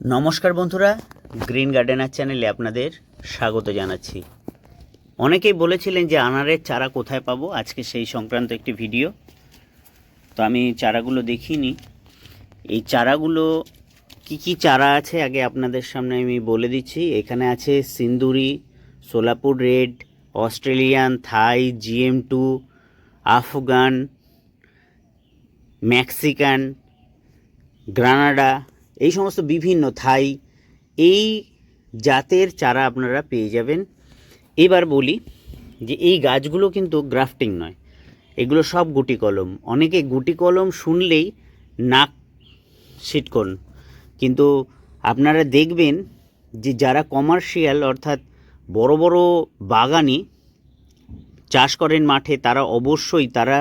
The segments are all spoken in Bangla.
নমস্কার বন্ধুরা, গ্রিন গার্ডেনার চ্যানেলে আপনাদের স্বাগত জানাচ্ছি। অনেকেই বলেছিলেন যে আনারের চারা কোথায় পাবো, আজকে সেই সংক্রান্ত একটি ভিডিও। তো আমি চারাগুলো দেখিনি। এই চারাগুলো, কি কি চারা আছে আগে আপনাদের সামনে আমি বলে দিচ্ছি। এখানে আছে Sinduri, Solapur red, Australian, Thai, GM two, Afghan, Mexican, Granada এই সমস্ত বিভিন্ন থাই, এই জাতের চারা আপনারা পেয়ে যাবেন। এবার বলি যে এই গাছগুলো কিন্তু গ্রাফটিং নয়, এগুলো সব গুটি কলম। অনেকে গুটি কলম শুনলেই নাক সিটকন কিন্তু আপনারা দেখবেন যে যারা কমার্শিয়াল অর্থাৎ বড় বড় বাগানি চাষ করেন মাঠে, তারা অবশ্যই তারা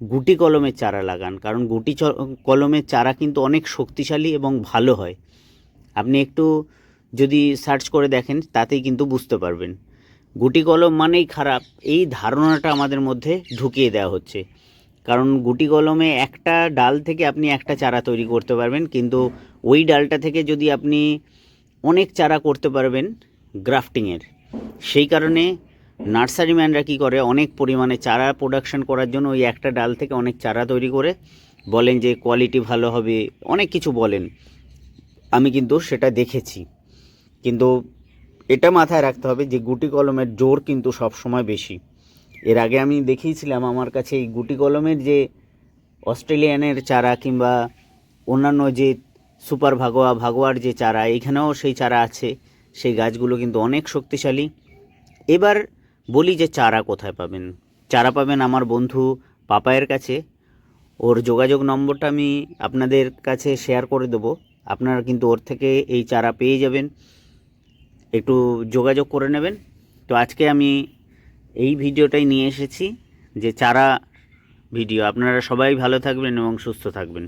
গুটি কলমের চারা লাগান, কারণ গুটি কলমের চারা কিন্তু অনেক শক্তিশালী এবং ভালো হয়। আপনি একটু যদি সার্চ করে দেখেন, তাতেই কিন্তু বুঝতে পারবেন। গুটি কলম মানেই খারাপ, এই ধারণাটা আমাদের মধ্যে ঢুকিয়ে দেওয়া হচ্ছে। কারণ গুটি কলমে একটা ডাল থেকে আপনি একটা চারা তৈরি করতে পারবেন, কিন্তু ওই ডালটা থেকে যদি আপনি অনেক চারা করতে পারবেন গ্রাফটিংয়ের, সেই কারণে নার্সারি ম্যানরা কী করে? অনেক পরিমাণে চারা প্রোডাকশন করার জন্য ওই একটা ডাল থেকে অনেক চারা তৈরি করে বলেন যে কোয়ালিটি ভালো হবে, অনেক কিছু বলেন। আমি কিন্তু সেটা দেখেছি। কিন্তু এটা মাথায় রাখতে হবে যে গুটি কলমের জোর কিন্তু সব সময় বেশি। এর আগে আমি দেখিয়েছিলাম আমার কাছে এই গুটি কলমের যে অস্ট্রেলিয়ানের চারা কিংবা অন্যান্য যে সুপার ভাগোয়া, ভাগোয়ার যে চারা, এখানেও সেই চারা আছে। সেই গাছগুলো কিন্তু অনেক শক্তিশালী। এবার বলি যে চারা কোথায় পাবেন। চারা পাবেন আমার বন্ধু পাপায়ের কাছে। ওর যোগাযোগ নম্বরটা আমি আপনাদের কাছে শেয়ার করে দেবো। আপনারা কিন্তু ওর থেকে এই চারা পেয়ে যাবেন। একটু যোগাযোগ করে নেবেন। তো আজকে আমি এই ভিডিওটাই নিয়ে এসেছি যে চারা ভিডিও। আপনারা সবাই ভালো থাকবেন এবং সুস্থ থাকবেন।